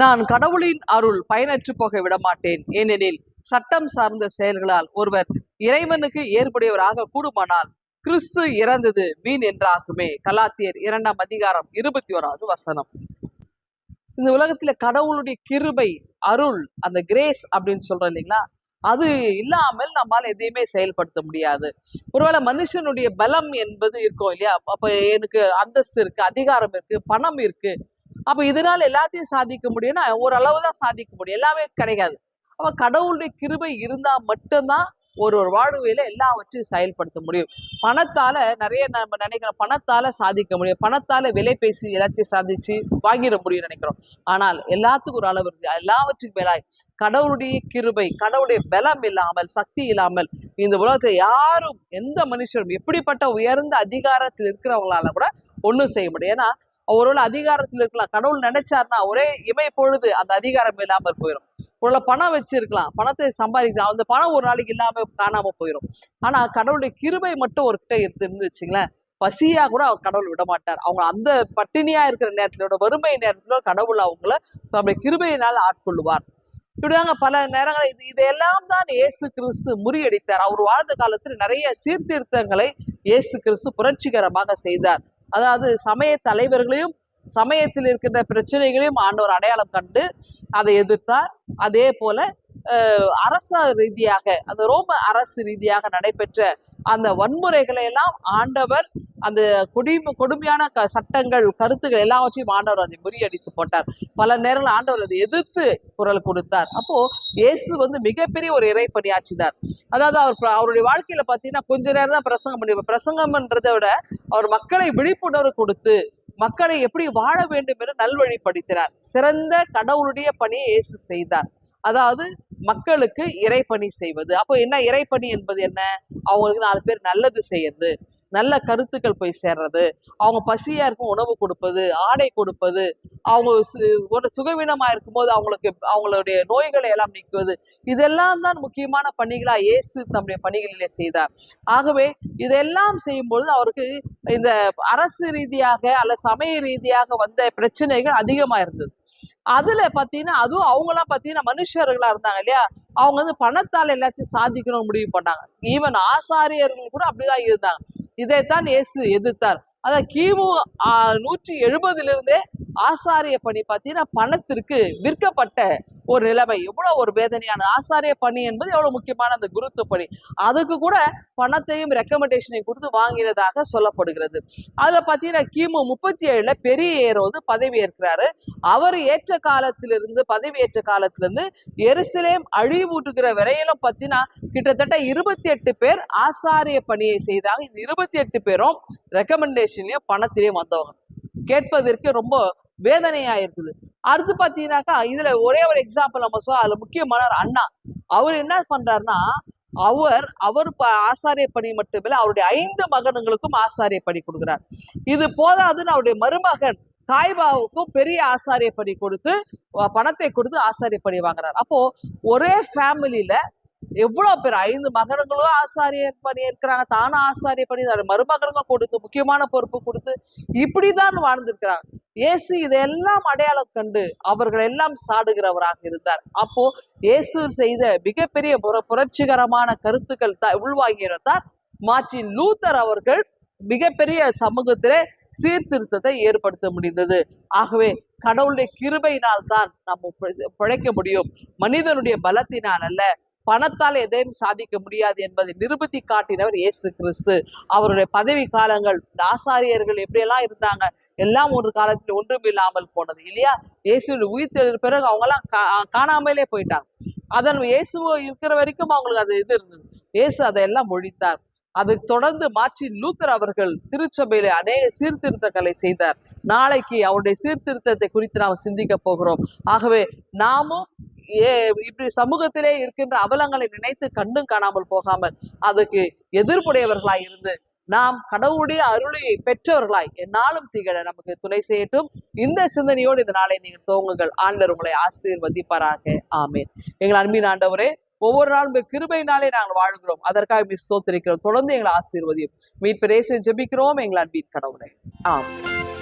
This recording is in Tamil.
நான் கடவுளின் அருள் பயனற்று போக விடமாட்டேன். ஏனெனில் சட்டம் சார்ந்த செயல்களால் ஒருவர் இறைவனுக்கு ஏற்புடையவராக கூடுமானால் கிறிஸ்து இறந்தது வீண் என்றாகுமே. கலாத்தியர் இரண்டாம் அதிகாரம் இருபத்தி ஓராவது வசனம். இந்த உலகத்துல கடவுளுடைய கிருபை அருள் அந்த கிரேஸ் அப்படின்னு சொல்றோம் இல்லைங்களா? அது இல்லாமல் நம்மால் எதையுமே செயல்படுத்த முடியாது. ஒருவேளை மனுஷனுடைய பலம் என்பது இருக்கும் இல்லையா? அப்ப எனக்கு அந்தஸ்து இருக்கு அதிகாரம் இருக்கு பணம் இருக்கு. அப்போ இதனால் எல்லாத்தையும் சாதிக்க முடியும்னா ஓரளவு தான் சாதிக்க முடியும். எல்லாமே கிடைக்காது அப்போ கடவுளுடைய கிருபை இருந்தால் மட்டும்தான் ஒரு ஒரு வாழ்வையில எல்லாவற்றையும் செயல்படுத்த முடியும். பணத்தால நிறைய நம்ம நினைக்கிறோம் பணத்தால சாதிக்க முடியும். பணத்தால விலை பேசி எல்லாத்தையும் சாதிச்சு வாங்கிட முடியும் நினைக்கிறோம். ஆனால் எல்லாத்துக்கும் ஒரு அளவு இருக்கு. எல்லாவற்றுக்கும் மேலாய் கடவுளுடைய கிருபை கடவுளுடைய பலம் இல்லாமல் சக்தி இல்லாமல் இந்த உலகத்தை யாரும் எந்த மனுஷரும் எப்படிப்பட்ட உயர்ந்த அதிகாரத்தில் இருக்கிறவங்களால கூட ஒன்றும் செய்ய முடியும் ஏன்னா ஒருவேளை அதிகாரத்தில் இருக்கலாம். கடவுள் நினைச்சாருன்னா ஒரே இமை பொழுது அந்த அதிகாரம் இல்லாமல் போயிடும் ஒருவேளை பணம் வச்சிருக்கலாம். பணத்தை சம்பாதிக்கலாம். அந்த பணம் ஒரு நாளைக்கு இல்லாம காணாம போயிடும் ஆனா கடவுளுடைய கிருபை மட்டும் ஒரு கிட்ட வச்சுங்களேன். பசியா கூட அவர் கடவுள் விட மாட்டார். அவங்க அந்த பட்டினியா இருக்கிற நேரத்திலோட வறுமை நேரத்துல கடவுள் அவங்கள தம்முடைய கிருபையினால் ஆட்கொள்ளுவார். இப்படிதாங்க பல நேரங்கள் இது இதையெல்லாம் தான் இயேசு கிறிஸ்து முறியடித்தார். அவர் வாழ்ந்த காலத்தில் நிறைய சீர்திருத்தங்களை இயேசு கிறிஸ்து புரட்சிகரமாக செய்தார். அதாவது சமய தலைவர்களையும் சமயத்தில் இருக்கின்ற பிரச்சனைகளையும் ஆண்டவர் அடையாளம் கண்டு அதை எதிர்த்தார். அதே போல அரச ரீதியாக அந்த ரோம அரசு ரீதியாக நடைபெற்ற அந்த வன்முறைகளை எல்லாம் ஆண்டவர் அந்த கொடி கொடுமையான க சட்டங்கள் கருத்துக்கள் எல்லாவற்றையும் ஆண்டவர் அதை முறியடித்து போட்டார். பல நேரங்கள் ஆண்டவர் அதை எதிர்த்து குரல் கொடுத்தார். அப்போ இயேசு வந்து மிகப்பெரிய ஒரு இறை பணியாற்றினார் அதாவது அவர் அவருடைய வாழ்க்கையில பார்த்தீங்கன்னா கொஞ்ச நேரம் தான் பிரசங்கம் பண்ணி பிரசங்கம்ன்றதை விட அவர் மக்களை விழிப்புணர்வு கொடுத்து மக்களை எப்படி வாழ வேண்டும் என்று நல்வழிப்படுத்தினார். சிறந்த கடவுளுடைய பணியை இயேசு செய்தார். அதாவது மக்களுக்கு இறைப்பணி செய்வது. அப்போ என்ன இறைப்பணி என்பது என்ன? அவங்களுக்கு நாலு பேர் நல்லது செய்யறது நல்ல கருத்துக்கள் போய் சேர்றது அவங்க பசியா இருக்கும் உணவு கொடுப்பது ஆடை கொடுப்பது அவங்க சு- ஒரு சுகவீனமா இருக்கும்போது அவங்களுக்கு அவங்களுடைய நோய்களை எல்லாம் நீக்குவது. இதெல்லாம் தான் முக்கியமான பணிகளா இயேசு தம்முடைய பணிகளிலே செய்தார். ஆகவே இதெல்லாம் செய்யும்பொழுது அவருக்கு இந்த அரசு ரீதியாக அல்ல சமய ரீதியாக வந்த பிரச்சனைகள் அதிகமா இருந்தது. அதுல பாத்தீங்கன்னா அதுவும் அவங்களாம் பாத்தீங்கன்னா மனுஷர்களா இருந்தாங்க இல்லையா? அவங்க வந்து பணத்தால் எல்லாத்தையும் சாதிக்கணும் முடிவு பண்ணாங்க ஈவன் ஆசாரியர்கள் கூட அப்படிதான் இருந்தாங்க. இதைத்தான் இயேசு எதிர்த்தார். அதான் கிமு நூற்றி எழுபதுலேருந்தே ஆசாரிய பணி பார்த்தீங்கன்னா பணத்திற்கு விற்கப்பட்ட ஒரு நிலைமை. எவ்வளோ ஒரு வேதனையான ஆசாரிய பணி என்பது எவ்வளோ முக்கியமான அந்த குருத்துவ பணி. அதுக்கு கூட பணத்தையும் ரெக்கமெண்டேஷனையும் கொடுத்து வாங்கினதாக சொல்லப்படுகிறது. அதில் பார்த்தீங்கன்னா கிமு முப்பத்தி ஏழில் பெரிய ஏரோது பதவி ஏற்கிறாரு. அவர் ஏற்ற காலத்திலிருந்து பதவி ஏற்ற காலத்திலிருந்து எருசலேம் அழிவூட்டுகிற வரையிலும் பார்த்தீங்கன்னா கிட்டத்தட்ட இருபத்தி எட்டு பேர் ஆசாரிய பணியை செய்தாங்க. இந்த இருபத்தி எட்டு பேரும் ரெக்கமெண்டேஷன் ரெக்கமெண்டேஷன்லயும் பணத்திலையும் வந்தவங்க. கேட்பதற்கு ரொம்ப வேதனையா இருக்குது. அடுத்து பாத்தீங்கன்னாக்கா இதுல ஒரே ஒரு எக்ஸாம்பிள் நம்ம சொல்ல அதுல முக்கியமானவர் அண்ணா. அவர் என்ன பண்றாருன்னா அவர் அவர் ஆசாரிய பணி மட்டுமில்ல அவருடைய ஐந்து மகன்களுக்கும் ஆசாரிய பணி கொடுக்கிறார். இது போதாதுன்னு அவருடைய மருமகன் காய்பாவுக்கும் பெரிய ஆசாரிய பணி கொடுத்து பணத்தை கொடுத்து ஆசாரிய பணி வாங்குறார். அப்போ ஒரே ஃபேமிலியில எவ்வளவு பேர்? ஐந்து மகன்களும் ஆசாரியர் பண்ணியிருக்கிறாங்க தானும் ஆசாரிய பண்ணி மருமகனும் மருமகனுக்கும் கொடுத்து முக்கியமான பொறுப்பு கொடுத்து இப்படிதான் வாழ்ந்திருக்கிறாங்க இயேசு இதெல்லாம் அடையாளம் கண்டு அவர்கள் எல்லாம் சாடுகிறவராக இருந்தார். அப்போ இயேசு செய்த மிகப்பெரிய புர- புரட்சிகரமான கருத்துக்கள் த உள்வாங்கியிருந்தார். மார்ட்டின் லூத்தர் அவர்கள் மிகப்பெரிய சமூகத்திலே சீர்திருத்தத்தை ஏற்படுத்த முடிந்தது. ஆகவே கடவுளுடைய கிருபையினால் தான் நம்ம பிழைக்க முடியும். மனிதனுடைய பலத்தினால் அல்ல பணத்தால் எதையும் சாதிக்க முடியாது என்பதை நிரூபித்து காட்டினவர் இயேசு கிறிஸ்து. அவருடைய பதவி காலங்கள் தாசாரியர்கள் ஆசாரியர்கள் எப்படியெல்லாம் இருந்தாங்க எல்லாம் ஒரு காலத்தில் ஒன்றும் இல்லாமல் போனது. இல்லையா? இயேசு உயிர் பிறகு அவங்கெல்லாம் கா- காணாமலே போயிட்டாங்க. அதன் இயேசு இருக்கிற வரைக்கும் அவங்களுக்கு அது இது இருந்தது. இயேசு அதையெல்லாம் ஒழித்தார். அதை தொடர்ந்து மாற்றி லூத்தர் அவர்கள் திருச்சபையில அநேக சீர்திருத்தங்களை செய்தார். நாளைக்கு அவருடைய சீர்திருத்தத்தை குறித்து நாம் சிந்திக்க போகிறோம். ஆகவே நாமும் ஏ இப்படி சமூகத்திலே இருக்கின்ற அவலங்களை நினைத்து கண்டும் காணாமல் போகாமல் அதுக்கு எதிர்ப்புடையவர்களாய் இருந்து நாம் கடவுளுடைய அருளை பெற்றவர்களாய் என்னாலும் திகழ நமக்கு துணை செய்யட்டும். இந்த சிந்தனையோடு இந்த நாளை நீங்கள் துவங்குங்கள். ஆண்டர் உங்களை ஆசீர்வதிப்பாராக. ஆமேன். எங்கள் அன்பின் ஆண்டவரே ஒவ்வொரு நாளும் கிருபையினாலே நாங்கள் வாழ்கிறோம். அதற்காக மிஸ் சோத்திருக்கிறோம் தொடர்ந்து எங்களை ஆசீர்வதியும். மீட்பு ரேசை ஜெபிக்கிறோம். எங்கள் அன்பின் கடவுளை. ஆம்